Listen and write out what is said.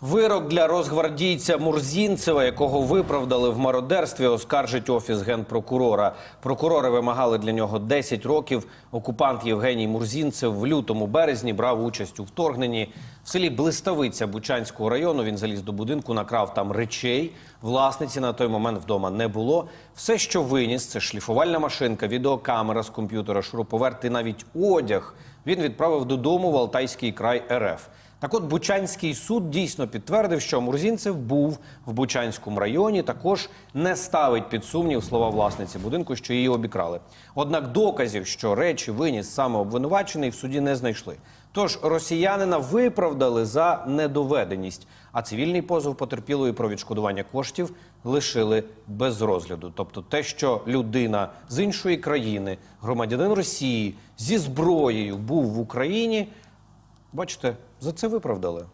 Вирок для розгвардійця Мурзінцева, якого виправдали в мародерстві, оскаржить офіс генпрокурора. Прокурори вимагали для нього 10 років. Окупант Євгеній Мурзінцев в лютому березні брав участь у вторгненні. В селі Блиставиця Бучанського району він заліз до будинку, накрав там речей. Власниці на той момент вдома не було. Все, що виніс, це шліфувальна машинка, відеокамера з комп'ютера, шуруповерт і навіть одяг. Він відправив додому в Алтайський край РФ. Так от Бучанський суд дійсно підтвердив, що Мурзінцев був в Бучанському районі. Також не ставить під сумнів слова власниці будинку, що її обікрали. Однак доказів, що речі виніс саме обвинувачений, в суді не знайшли. Тож росіянина виправдали за недоведеність, а цивільний позов потерпілої про відшкодування коштів лишили без розгляду. Тобто, те, що людина з іншої країни, громадянин Росії зі зброєю був в Україні. Бачите, за це виправдали.